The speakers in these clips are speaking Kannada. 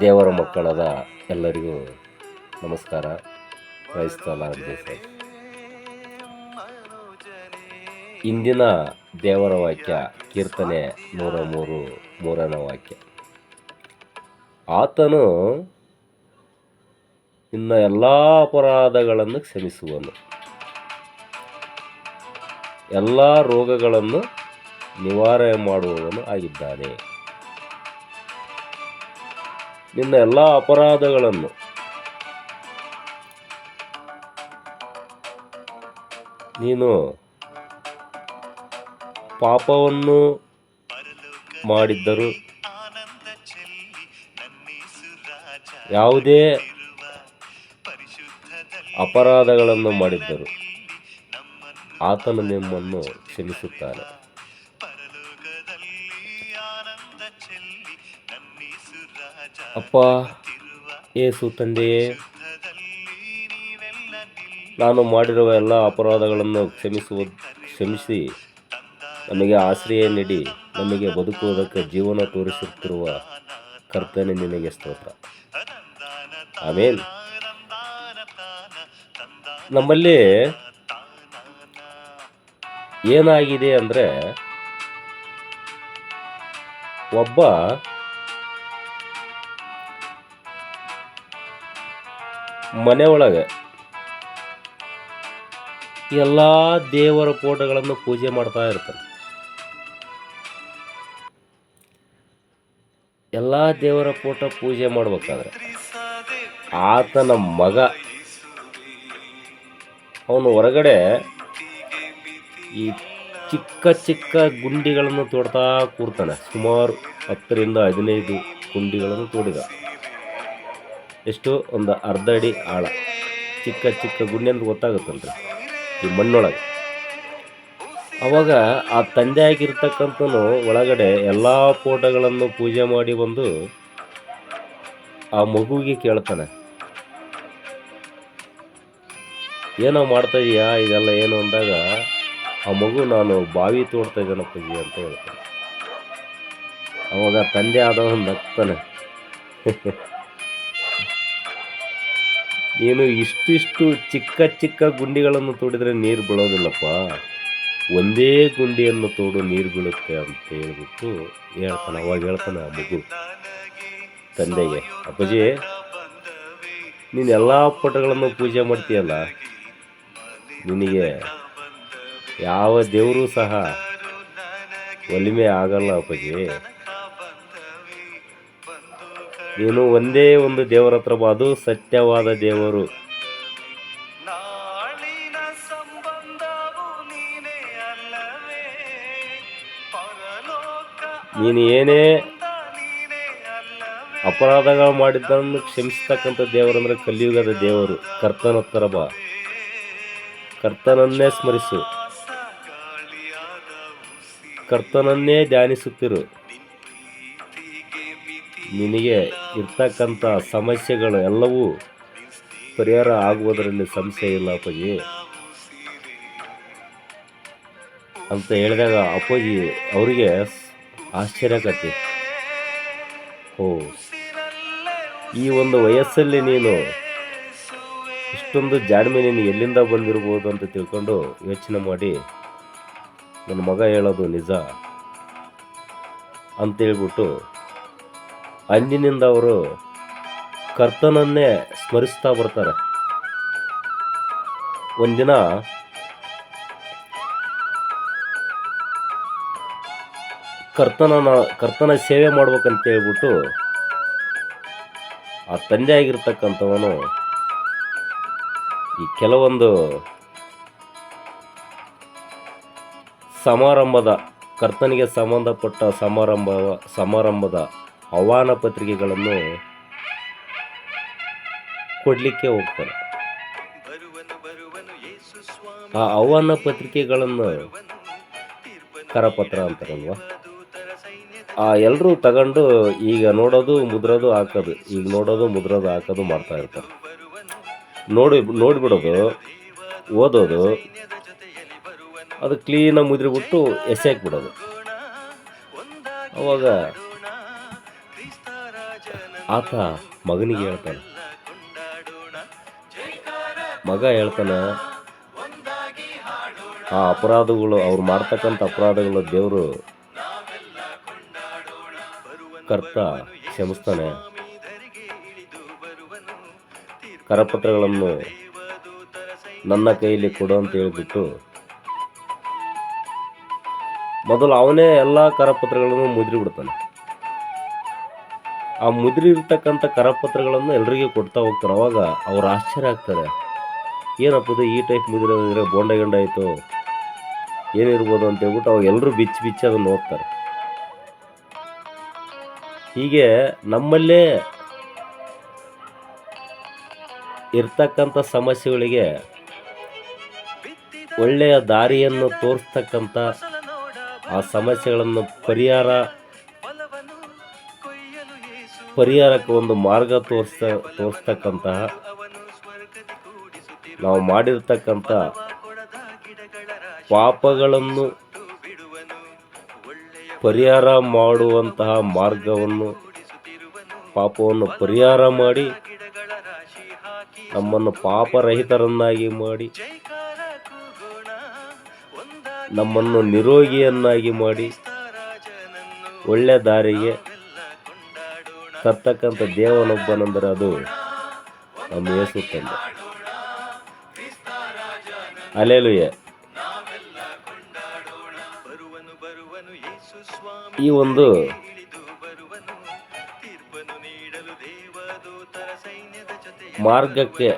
ದೇವರ ಮಕ್ಕಳಾದ ಎಲ್ಲರಿಗೂ ನಮಸ್ಕಾರ. ಕ್ರೈಸ್ತ ಲಾರ್ಡ್ ಜೋಸೆಫ್ ಇಂದಿನ ದೇವರ ವಾಕ್ಯ ಕೀರ್ತನೆ ನೂರ ಮೂರು, ಮೂರನೇ ವಾಕ್ಯ. ಆತನು ಇನ್ನ ಎಲ್ಲ ಅಪರಾಧಗಳನ್ನು ಕ್ಷಮಿಸುವನು. ಎಲ್ಲ ರೋಗಗಳನ್ನು ನಿವಾರಣೆ ಮಾಡುವವನು ಆಗಿದ್ದಾನೆ. ನಿನ್ನ ಎಲ್ಲ ಅಪರಾಧಗಳನ್ನು ನೀನು ಪಾಪವನ್ನು ಮಾಡಿದ್ದರು ಯಾವುದೇ ಅಪರಾಧಗಳನ್ನು ಮಾಡಿದ್ದರು ಆತನು ನಿಮ್ಮನ್ನು ಕ್ಷಮಿಸುತ್ತಾನೆ. ಅಪ್ಪ ಏಸು ತಂದೆಯೇ ನಾನು ಮಾಡಿರುವ ಎಲ್ಲ ಅಪರಾಧಗಳನ್ನು ಕ್ಷಮಿಸುವ ಕ್ಷಮಿಸಿ. ನಮಗೆ ಆಶ್ರಯ ನೀಡಿ. ನಮಗೆ ಬದುಕುವುದಕ್ಕೆ ಜೀವನ ತೋರಿಸುತ್ತಿರುವ ಕರ್ತನೆ ನಿನಗೆ ಸ್ತೋತ್ರ. ಆಮೇಲೆ ನಮ್ಮಲ್ಲಿ ಏನಾಗಿದೆ ಅಂದರೆ ಒಬ್ಬ ಮನೆ ಒಳಗೆ ಎಲ್ಲ ದೇವರ ಫೋಟೋಗಳನ್ನು ಪೂಜೆ ಮಾಡ್ತಾ ಇರ್ತಾನೆ. ಎಲ್ಲ ದೇವರ ಫೋಟೋ ಪೂಜೆ ಮಾಡ್ಬೇಕಾದ್ರೆ ಆತನ ಮಗ ಅವನು ಹೊರಗಡೆ ಈ ಚಿಕ್ಕ ಚಿಕ್ಕ ಗುಂಡಿಗಳನ್ನು ತೋಡ್ತಾ ಕೂರ್ತಾನೆ. ಸುಮಾರು ಹತ್ತರಿಂದ ಹದಿನೈದು ಗುಂಡಿಗಳನ್ನು ತೋಡಿದ. ಎಷ್ಟು? ಒಂದು ಅರ್ಧ ಅಡಿ ಆಳ. ಚಿಕ್ಕ ಚಿಕ್ಕ ಗುಂಡಿ ಅಂತ ಗೊತ್ತಾಗುತ್ತಲ್ರಿ? ಈ ಮಣ್ಣೊಳಗೆ. ಅವಾಗ ಆ ತಂದೆ ಆಗಿರ್ತಕ್ಕಂಥನು ಒಳಗಡೆ ಎಲ್ಲ ಫೋಟೋಗಳನ್ನು ಪೂಜೆ ಮಾಡಿ ಬಂದು ಆ ಮಗುವಿಗೆ ಕೇಳ್ತಾನೆ. ಏನೋ ಮಾಡ್ತಾ ಇದೆಯಾ? ಇದೆಲ್ಲ ಏನು ಅಂದಾಗ ಆ ಮಗು ನಾನು ಬಾವಿ ತೋಡ್ತಾ ಇದ್ದೇನಪ್ಪಾಜಿ ಅಂತ ಹೇಳ್ತಾನೆ. ಅವಾಗ ತಂದೆ ಆದವನು ನಗ್ತಾನೆ. ನೀನು ಇಷ್ಟಿಷ್ಟು ಚಿಕ್ಕ ಚಿಕ್ಕ ಗುಂಡಿಗಳನ್ನು ತೋಡಿದರೆ ನೀರು ಬೀಳೋದಿಲ್ಲಪ್ಪ. ಒಂದೇ ಗುಂಡಿಯನ್ನು ತೋಡು ನೀರು ಬೀಳುತ್ತೆ ಅಂತ ಹೇಳ್ಬಿಟ್ಟು ಹೇಳ್ತಾನೆ. ಅವಾಗ ಹೇಳ್ತಾನೆ ಆ ಮಗು ತಂದೆಗೆ, ಅಪ್ಪಾಜಿ, ನೀನು ಎಲ್ಲ ಪಟಗಳನ್ನು ಪೂಜೆ ಮಾಡ್ತೀಯಲ್ಲ? ನಿನಗೆ ಯಾವ ದೇವರು ಸಹ ಒಲಿಮೆ ಆಗಲ್ಲ ಅಪ್ಪಾಜಿ. ನೀನು ಒಂದೇ ಒಂದು ದೇವರ ಹತ್ರ ಅದು ಸತ್ಯವಾದ ದೇವರು. ನೀನೇ ಏನೇ ಅಪರಾಧಗಳು ಮಾಡಿದ್ದನ್ನು ಕ್ಷಮಿಸ್ತಕ್ಕಂಥ ದೇವರಂದ್ರೆ ಕಲಿಯುಗದ ದೇವರು. ಕರ್ತನ ಹತ್ರ ಬಾ. ಕರ್ತನನ್ನೇ ಸ್ಮರಿಸು. ಕರ್ತನನ್ನೇ ಧ್ಯಾನಿಸುತ್ತಿರು. ನಿನಗೆ ಇರ್ತಕ್ಕಂಥ ಸಮಸ್ಯೆಗಳು ಎಲ್ಲವೂ ಪರಿಹಾರ ಆಗುವುದರಲ್ಲಿ ಸಂಶಯ ಇಲ್ಲ ಅಪ್ಪಾಜಿ. ಅಂತ ಹೇಳಿದಾಗ ಅಪ್ಪಾಜಿ ಅವರಿಗೆ ಆಶ್ಚರ್ಯಕತೆ ಓ ಈ ಒಂದು ವಯಸ್ಸಲ್ಲಿ ನೀನು ಇಷ್ಟೊಂದು ಜಾಣ್ಮೆ ನೀನು ಎಲ್ಲಿಂದ ಬಂದಿರ್ಬೋದು ಅಂತ ತಿಳ್ಕೊಂಡು ಯೋಚನೆ ಮಾಡಿ. ನನ್ನ ಮಗ ಹೇಳೋದು ನಿಜ ಅಂತೇಳ್ಬಿಟ್ಟು ಅಂದಿನಿಂದ ಅವರು ಕರ್ತನನ್ನೇ ಸ್ಮರಿಸ್ತಾ ಬರ್ತಾರೆ. ಒಂದಿನ ಕರ್ತನನ, ಕರ್ತನ ಸೇವೆ ಮಾಡ್ಬೇಕಂತ ಹೇಳ್ಬಿಟ್ಟು ಆ ತಂದೆ ಆಗಿರ್ತಕ್ಕಂಥವನು ಈ ಕೆಲವೊಂದು ಸಮಾರಂಭದ, ಕರ್ತನಿಗೆ ಸಂಬಂಧಪಟ್ಟ ಸಮಾರಂಭ, ಸಮಾರಂಭದ ಆಹ್ವಾನ ಪತ್ರಿಕೆಗಳನ್ನು ಕೊಡಲಿಕ್ಕೆ ಹೋಗ್ತಾರೆ. ಆ ಆಹ್ವಾನ ಪತ್ರಿಕೆಗಳನ್ನು ಕರಪತ್ರ ಅಂತಾರಲ್ವ? ಆ ಎಲ್ಲರೂ ತಗೊಂಡು ಈಗ ನೋಡೋದು, ಮುದ್ರೋದು, ಹಾಕೋದು, ಈಗ ನೋಡೋದು, ಮುದ್ರೋದು, ಹಾಕೋದು ಮಾಡ್ತಾ ಇರ್ತಾರೆ. ನೋಡಿ, ನೋಡಿಬಿಡೋದು, ಓದೋದು ಅದು ಕ್ಲೀನಾಗಿ ಮುದ್ರಿಬಿಟ್ಟು ಬಿಟ್ಟು ಎಸೆ ಹಾಕ್ಬಿಡೋದು. ಅವಾಗ ಆತ ಮಗನಿಗೆ ಹೇಳ್ತಾನೆ. ಮಗ ಹೇಳ್ತಾನೆ, ಆ ಅಪರಾಧಗಳು, ಅವ್ರು ಮಾಡ್ತಕ್ಕಂಥ ಅಪರಾಧಗಳು ದೇವರು ಕರ್ತ ಕ್ಷಮಿಸ್ತಾನೆ. ಕರಪತ್ರಗಳನ್ನು ನನ್ನ ಕೈಯಲ್ಲಿ ಕೊಡು ಅಂತ ಹೇಳಿಬಿಟ್ಟು ಮೊದಲು ಅವನೇ ಎಲ್ಲ ಕರಪತ್ರಗಳನ್ನು ಮುದ್ರಿ ಬಿಡ್ತಾನೆ. ಆ ಮುದ್ರಿ ಇರ್ತಕ್ಕಂಥ ಕರಪತ್ರಗಳನ್ನು ಎಲ್ರಿಗೂ ಕೊಡ್ತಾ ಹೋಗ್ತಾರೆ. ಅವಾಗ ಅವ್ರು ಆಶ್ಚರ್ಯ ಆಗ್ತಾರೆ. ಏನಪ್ಪದು ಈ ಟೈಪ್ ಮುದ್ರೆ ಅಂದರೆ ಬೋಂಡ ಗಂಡ ಆಯಿತು, ಏನಿರ್ಬೋದು ಅಂತ ಹೇಳ್ಬಿಟ್ಟು ಅವಾಗ ಎಲ್ಲರೂ ಬಿಚ್ಚಿ ಬಿಚ್ಚಿ ಅದನ್ನು ನೋಡ್ತಾರೆ. ಹೀಗೆ ನಮ್ಮಲ್ಲೇ ಇರ್ತಕ್ಕಂಥ ಸಮಸ್ಯೆಗಳಿಗೆ ಒಳ್ಳೆಯ ದಾರಿಯನ್ನು ತೋರಿಸ್ತಕ್ಕಂಥ ಆ ಸಮಸ್ಯೆಗಳನ್ನು ಪರಿಹಾರ ಪರಿಹಾರಕ್ಕೆ ಒಂದು ಮಾರ್ಗ ತೋರಿಸ್ತ ತೋರಿಸ್ತಕ್ಕಂತಹ ನಾವು ಮಾಡಿರ್ತಕ್ಕಂಥ ಪಾಪಗಳನ್ನು ಪರಿಹಾರ ಮಾಡುವಂತಹ ಮಾರ್ಗವನ್ನು ಪಾಪವನ್ನು ಪರಿಹಾರ ಮಾಡಿ ನಮ್ಮನ್ನು ಪಾಪರಹಿತರನ್ನಾಗಿ ಮಾಡಿ ನಮ್ಮನ್ನು ನಿರೋಗಿಯನ್ನಾಗಿ ಮಾಡಿ ಒಳ್ಳೆಯ ಒಳ್ಳೆ ದಾರಿಗೆ ತರ್ತಕ್ಕಂಥ ದೇವನೊಬ್ಬನೆಂದರೆ ಅದು ನಮ್ಮ ಯೇಸು ತಂದೆ. ಅಲೆಲುಯ ಈ ಒಂದು ಮಾರ್ಗಕ್ಕೆ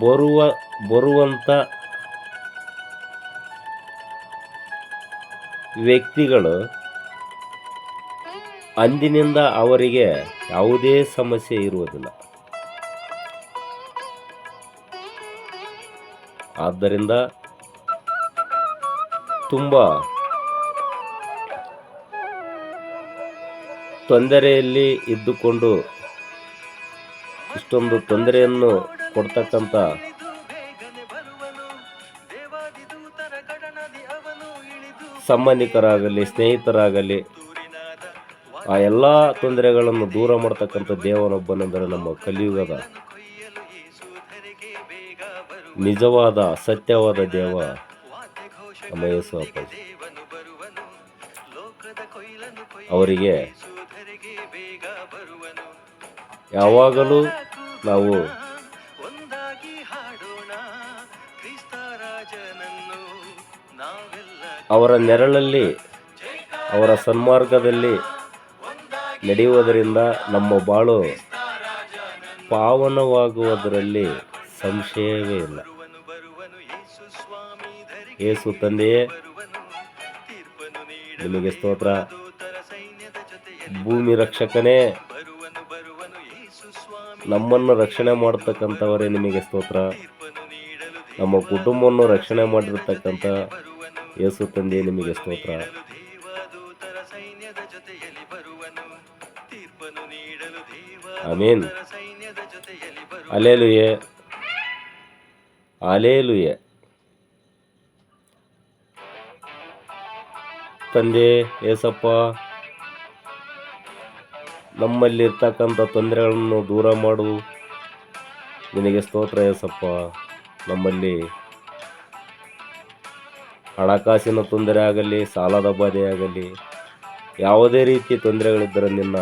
ಬರುವ ಬರುವಂಥ ವ್ಯಕ್ತಿಗಳು ಅಂದಿನಿಂದ ಅವರಿಗೆ ಯಾವುದೇ ಸಮಸ್ಯೆ ಇರುವುದಿಲ್ಲ. ಆದ್ದರಿಂದ ತುಂಬ ತೊಂದರೆಯಲ್ಲಿ ಇದ್ದುಕೊಂಡು ಇಷ್ಟೊಂದು ತೊಂದರೆಯನ್ನು ಕೊಡ್ತಕ್ಕಂಥ ಸಂಬಂಧಿಕರಾಗಲಿ ಸ್ನೇಹಿತರಾಗಲಿ, ಆ ಎಲ್ಲ ತೊಂದರೆಗಳನ್ನು ದೂರ ಮಾಡ್ತಕ್ಕಂಥ ದೇವನೊಬ್ಬನೆಂದರೆ ನಮ್ಮ ಕಲಿಯುಗದ ನಿಜವಾದ ಸತ್ಯವಾದ ದೇವ ನಮ್ಮ ಯೇಸು ಅಪ್ಪಾಜಿ ದೇವನು ಬರುವನು ಲೋಕದ ಕೊಯ್ಲನು ಅವರಿಗೆ ಯಾವಾಗಲೂ ನಾವು ಅವರ ನೆರಳಲ್ಲಿ, ಅವರ ಸನ್ಮಾರ್ಗದಲ್ಲಿ ನಡೆಯುವುದರಿಂದ ನಮ್ಮ ಬಾಳು ಪಾವನವಾಗುವುದರಲ್ಲಿ ಸಂಶಯವೇ ಇಲ್ಲ. ಯೇಸು ತಂದೆಯೇ, ನಿಮಗೆ ಸ್ತೋತ್ರ. ಭೂಮಿ ರಕ್ಷಕನೇ, ನಮ್ಮನ್ನು ರಕ್ಷಣೆ ಮಾಡತಕ್ಕಂಥವರೇ ನಿಮಗೆ ಸ್ತೋತ್ರ. ನಮ್ಮ ಕುಟುಂಬವನ್ನು ರಕ್ಷಣೆ ಮಾಡಿರ್ತಕ್ಕಂಥ ಯೇಸು ತಂದೆ ನಿಮಗೆ ಸ್ತೋತ್ರ. ಅಮೇನ್ ಅಲೇಲುಯೆ ಅಲೇಲುಯೆ ತಂದೆ ಏಸಪ್ಪ, ನಮ್ಮಲ್ಲಿರ್ತಕ್ಕಂಥ ತೊಂದರೆಗಳನ್ನು ದೂರ ಮಾಡು. ನಿನಗೆ ಸ್ತೋತ್ರ ಏಸಪ್ಪ ನಮ್ಮಲ್ಲಿ ಹಣಕಾಸಿನ ತೊಂದರೆ ಆಗಲಿ ಸಾಲದ ಬಾಧೆ ಆಗಲಿ ಯಾವುದೇ ರೀತಿ ತೊಂದರೆಗಳಿದ್ದರೆ ನಿನ್ನ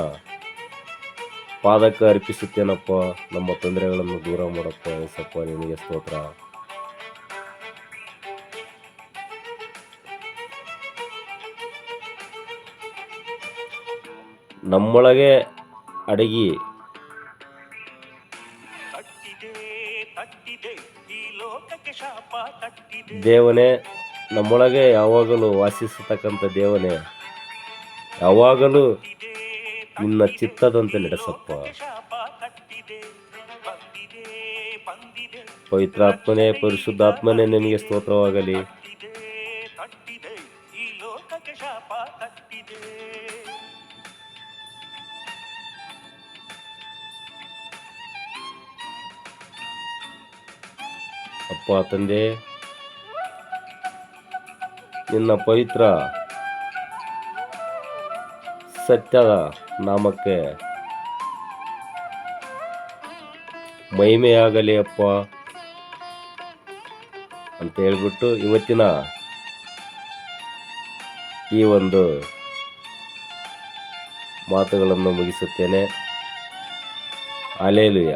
ಪಾದಕ್ಕೆ ಅರ್ಪಿಸುತ್ತೇನಪ್ಪ. ನಮ್ಮ ತೊಂದರೆಗಳನ್ನು ದೂರ ಮಾಡಪ್ಪ ಏಸಪ್ಪ ನಿನಗೆ ಸ್ತೋತ್ರ. ನಮ್ಮೊಳಗೆ ಅಡಗಿ. ದೇವನೇ ನಮ್ಮೊಳಗೆ ಯಾವಾಗಲೂ ವಾಸಿಸತಕ್ಕಂಥ ದೇವನೇ ಯಾವಾಗಲೂ ನಿನ್ನ ಚಿತ್ತದಂತೆ ನಡೆಸಪ್ಪ. ಪವಿತ್ರಾತ್ಮನೇ ಪರಿಶುದ್ಧಾತ್ಮನೇ ನಿನಗೆ ಸ್ತೋತ್ರವಾಗಲಿ. ಅಪ್ಪ ತಂದೆ ನಿನ್ನ ಪವಿತ್ರ ಸತ್ಯದ ನಾಮಕ್ಕೆ ಮಹಿಮೆಯಾಗಲಿ ಅಪ್ಪ ಅಂತ ಹೇಳ್ಬಿಟ್ಟು ಇವತ್ತಿನ ಈ ಒಂದು ಮಾತುಗಳನ್ನು ಮುಗಿಸುತ್ತೇನೆ. ಅಲೇಲುಯ